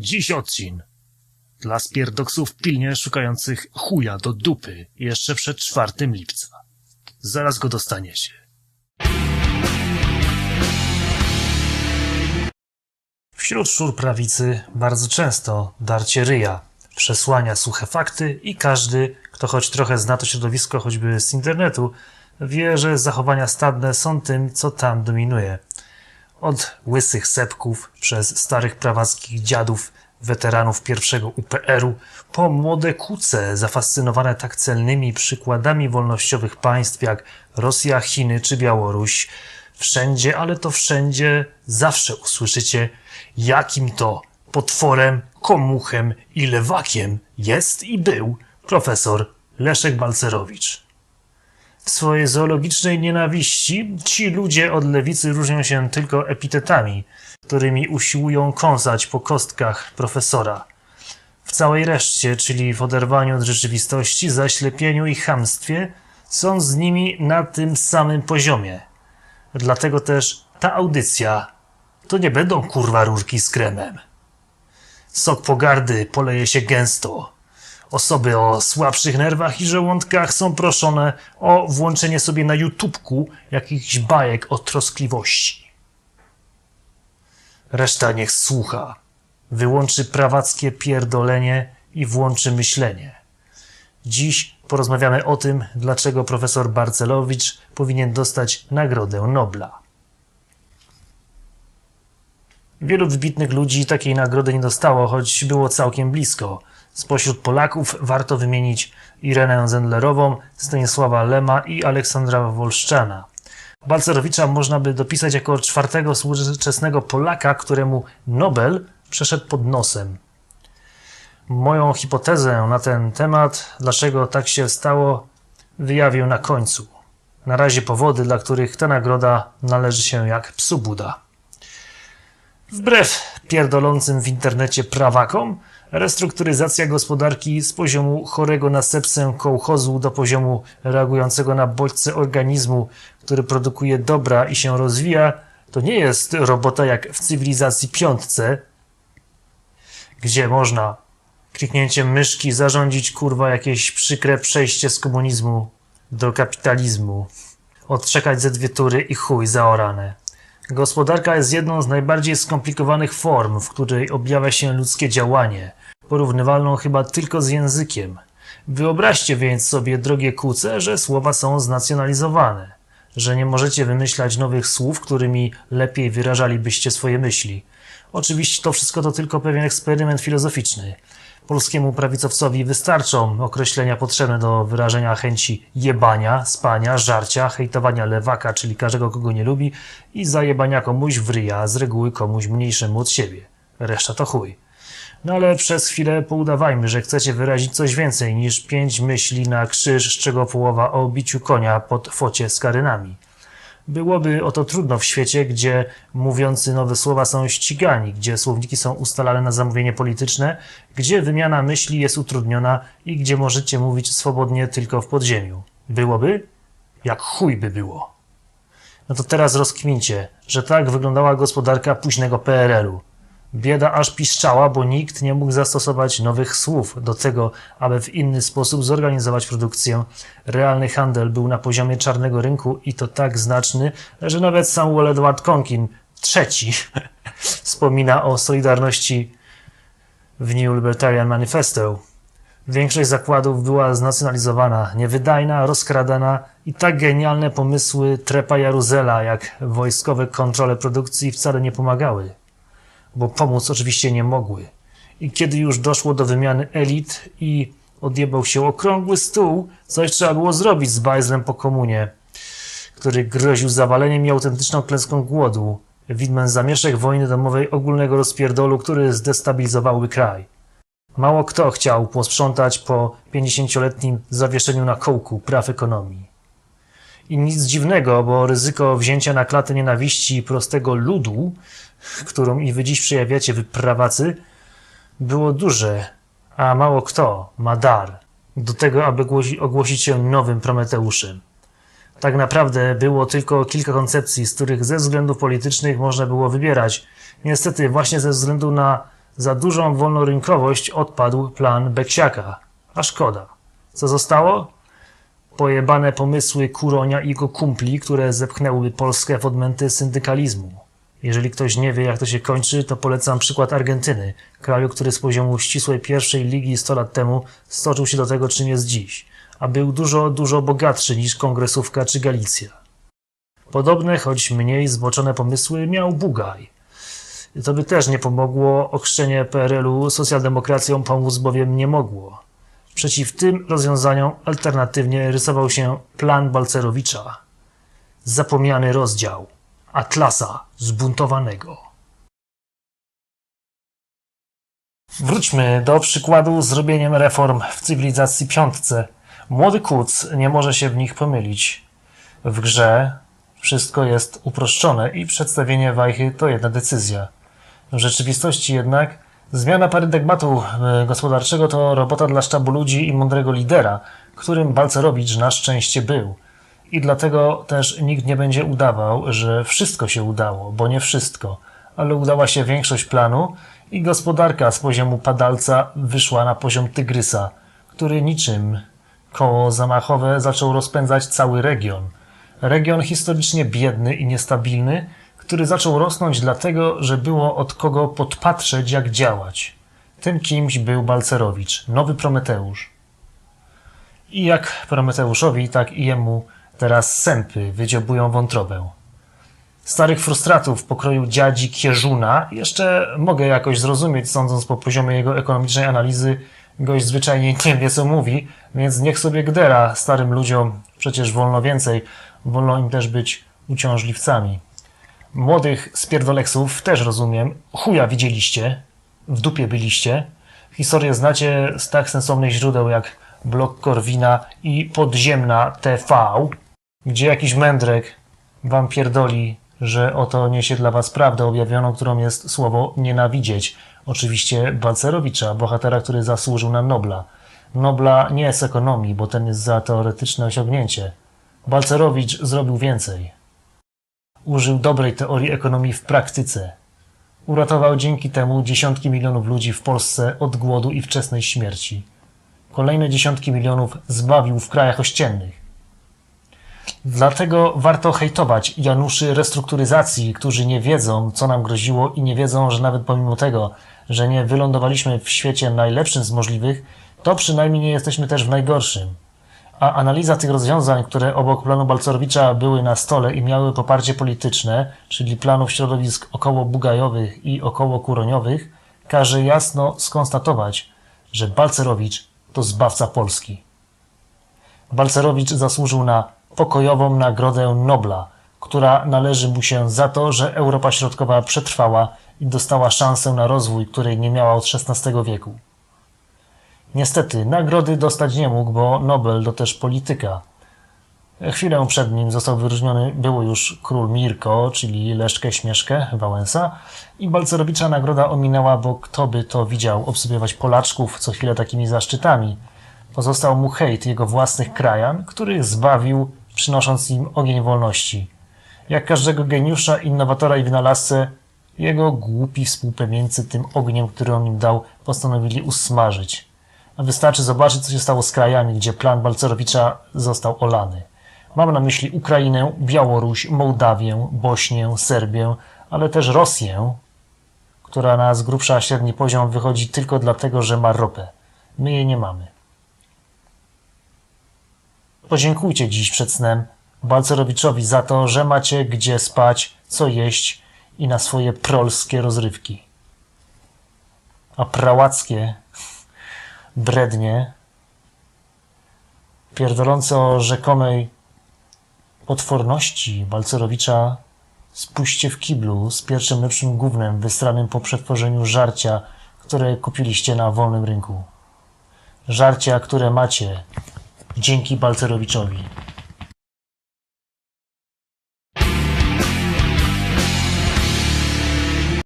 Dziś odcin. Dla spierdoksów pilnie szukających chuja do dupy jeszcze przed 4 lipca. Zaraz go dostaniecie. Wśród szur prawicy bardzo często darcie ryja przesłania suche fakty i każdy, kto choć trochę zna to środowisko choćby z internetu, wie, że zachowania stadne są tym, co tam dominuje. Od łysych sepków, przez starych prawackich dziadów, weteranów pierwszego UPR-u, po młode kuce zafascynowane tak celnymi przykładami wolnościowych państw jak Rosja, Chiny czy Białoruś. Wszędzie, ale to wszędzie zawsze usłyszycie, jakim to potworem, komuchem i lewakiem jest i był profesor Leszek Balcerowicz. W swojej zoologicznej nienawiści ci ludzie od lewicy różnią się tylko epitetami, którymi usiłują kąsać po kostkach profesora. W całej reszcie, czyli w oderwaniu od rzeczywistości, zaślepieniu i chamstwie, są z nimi na tym samym poziomie. Dlatego też ta audycja to nie będą kurwa rurki z kremem. Sok pogardy poleje się gęsto. Osoby o słabszych nerwach i żołądkach są proszone o włączenie sobie na YouTubku jakichś bajek o troskliwości. Reszta niech słucha. Wyłączy prawackie pierdolenie i włączy myślenie. Dziś porozmawiamy o tym, dlaczego profesor Barcelowicz powinien dostać Nagrodę Nobla. Wielu wybitnych ludzi takiej nagrody nie dostało, choć było całkiem blisko. Spośród Polaków warto wymienić Irenę Zendlerową, Stanisława Lema i Aleksandra Wolszczana. Balcerowicza można by dopisać jako czwartego współczesnego Polaka, któremu Nobel przeszedł pod nosem. Moją hipotezę na ten temat, dlaczego tak się stało, wyjawił na końcu. Na razie powody, dla których ta nagroda należy się jak psu Buda. Wbrew pierdolącym w internecie prawakom, restrukturyzacja gospodarki z poziomu chorego na sepsę kołchozu do poziomu reagującego na bodźce organizmu, który produkuje dobra i się rozwija, to nie jest robota jak w cywilizacji piątce, gdzie można kliknięciem myszki zarządzić kurwa jakieś przykre przejście z komunizmu do kapitalizmu. Odczekać ze dwie tury i chuj zaorane. Gospodarka jest jedną z najbardziej skomplikowanych form, w której objawia się ludzkie działanie, porównywalną chyba tylko z językiem. Wyobraźcie więc sobie, drogie kuce, że słowa są znacjonalizowane, że nie możecie wymyślać nowych słów, którymi lepiej wyrażalibyście swoje myśli. Oczywiście to wszystko to tylko pewien eksperyment filozoficzny. Polskiemu prawicowcowi wystarczą określenia potrzebne do wyrażenia chęci jebania, spania, żarcia, hejtowania lewaka, czyli każdego, kogo nie lubi i zajebania komuś w ryja, z reguły komuś mniejszemu od siebie. Reszta to chuj. No ale przez chwilę poudawajmy, że chcecie wyrazić coś więcej niż pięć myśli na krzyż, z czego połowa o biciu konia pod focie z karynami. Byłoby o to trudno w świecie, gdzie mówiący nowe słowa są ścigani, gdzie słowniki są ustalane na zamówienie polityczne, gdzie wymiana myśli jest utrudniona i gdzie możecie mówić swobodnie tylko w podziemiu. Byłoby? Jak chuj by było. No to teraz rozkmincie, że tak wyglądała gospodarka późnego PRL-u. Bieda aż piszczała, bo nikt nie mógł zastosować nowych słów do tego, aby w inny sposób zorganizować produkcję. Realny handel był na poziomie czarnego rynku i to tak znaczny, że nawet Samuel Edward Conkin, trzeci, wspomina o solidarności w New Libertarian Manifesto. Większość zakładów była znacjonalizowana, niewydajna, rozkradana i tak genialne pomysły Trepa Jaruzela jak wojskowe kontrole produkcji wcale nie pomagały bo pomóc oczywiście nie mogły. I kiedy już doszło do wymiany elit i odjebał się okrągły stół, coś trzeba było zrobić z bajzlem po komunie, który groził zawaleniem i autentyczną klęską głodu, widmem zamieszek wojny domowej ogólnego rozpierdolu, który zdestabilizowałby kraj. Mało kto chciał posprzątać po 50-letnim zawieszeniu na kołku praw ekonomii. I nic dziwnego, bo ryzyko wzięcia na klatę nienawiści prostego ludu którą i wy dziś przejawiacie, wy prawacy, było duże, a mało kto ma dar do tego, aby ogłosić się nowym Prometeuszem. Tak naprawdę było tylko kilka koncepcji, z których ze względów politycznych można było wybierać. Niestety, właśnie ze względu na Za dużą wolnorynkowość odpadł plan Beksiaka. A szkoda. Co zostało? Pojebane pomysły Kuronia i jego kumpli, które zepchnęłyby Polskę w odmęty syndykalizmu. Jeżeli ktoś nie wie, jak to się kończy, to polecam przykład Argentyny, kraju, który z poziomu ścisłej pierwszej ligi 100 lat temu stoczył się do tego, czym jest dziś, a był dużo, dużo bogatszy niż Kongresówka czy Galicja. Podobne, choć mniej zboczone pomysły miał Bugaj. To by też nie pomogło, okrzczenie PRL-u socjaldemokracją pomóc bowiem nie mogło. Przeciw tym rozwiązaniom alternatywnie rysował się plan Balcerowicza. Zapomniany rozdział. Atlasa zbuntowanego. Wróćmy do przykładu z robieniem reform w cywilizacji piątce. Młody kuc nie może się w nich pomylić. W grze wszystko jest uproszczone i przedstawienie wajchy to jedna decyzja. W rzeczywistości jednak zmiana paradygmatu e, gospodarczego to robota dla sztabu ludzi i mądrego lidera, którym Balcerowicz na szczęście był. I dlatego też nikt nie będzie udawał, że wszystko się udało, bo nie wszystko, ale udała się większość planu i gospodarka z poziomu padalca wyszła na poziom tygrysa, który niczym koło zamachowe zaczął rozpędzać cały region. Region historycznie biedny i niestabilny, który zaczął rosnąć dlatego, że było od kogo podpatrzeć, jak działać. Tym kimś był Balcerowicz, nowy Prometeusz. I jak Prometeuszowi, tak i jemu teraz sępy wydziobują wątrobę. Starych frustratów pokroju dziadzi Kierzuna jeszcze mogę jakoś zrozumieć, sądząc po poziomie jego ekonomicznej analizy, gość zwyczajnie nie wie co mówi, więc niech sobie gdera starym ludziom, przecież wolno więcej, wolno im też być uciążliwcami. Młodych spierdoleksów też rozumiem, chuja widzieliście, w dupie byliście, historię znacie z tak sensownych źródeł jak blog Korwina i podziemna TV, gdzie jakiś mędrek wam pierdoli, że oto niesie dla was prawdę objawioną, którą jest słowo nienawidzieć. Oczywiście Balcerowicza, bohatera, który zasłużył na Nobla. Nobla nie z ekonomii, bo ten jest za teoretyczne osiągnięcie. Balcerowicz zrobił więcej. Użył dobrej teorii ekonomii w praktyce. Uratował dzięki temu dziesiątki milionów ludzi w Polsce od głodu i wczesnej śmierci. Kolejne dziesiątki milionów zbawił w krajach ościennych. Dlatego warto hejtować Januszy restrukturyzacji, którzy nie wiedzą, co nam groziło i nie wiedzą, że nawet pomimo tego, że nie wylądowaliśmy w świecie najlepszym z możliwych, to przynajmniej nie jesteśmy też w najgorszym. A analiza tych rozwiązań, które obok planu Balcerowicza były na stole i miały poparcie polityczne, czyli planów środowisk około bugajowych i około kuroniowych, każe jasno skonstatować, że Balcerowicz to zbawca Polski. Balcerowicz zasłużył na pokojową Nagrodę Nobla, która należy mu się za to, że Europa Środkowa przetrwała i dostała szansę na rozwój, której nie miała od XVI wieku. Niestety, nagrody dostać nie mógł, bo Nobel to też polityka. Chwilę przed nim został wyróżniony było już król Mirko, czyli Leszkę Śmieszkę Wałęsa i Balcerowicza nagroda ominęła, bo kto by to widział obsługiwać Polaczków co chwilę takimi zaszczytami. Pozostał mu hejt jego własnych krajan, których zbawił, przynosząc im ogień wolności. Jak każdego geniusza, innowatora i wynalazcę, jego głupi współplemieńcy tym ogniem, który on im dał, postanowili usmażyć. Wystarczy zobaczyć, co się stało z krajami, gdzie plan Balcerowicza został olany. Mam na myśli Ukrainę, Białoruś, Mołdawię, Bośnię, Serbię, ale też Rosję, która na z grubsza średni poziom wychodzi tylko dlatego, że ma ropę. My jej nie mamy. Podziękujcie dziś przed snem Balcerowiczowi za to, że macie gdzie spać, co jeść i na swoje prolskie rozrywki. A prałackie brednie pierdolące o rzekomej potworności Balcerowicza spuśćcie w kiblu z pierwszym lepszym gównem wystranym po przetworzeniu żarcia, które kupiliście na wolnym rynku. Żarcia, które macie dzięki Balcerowiczowi.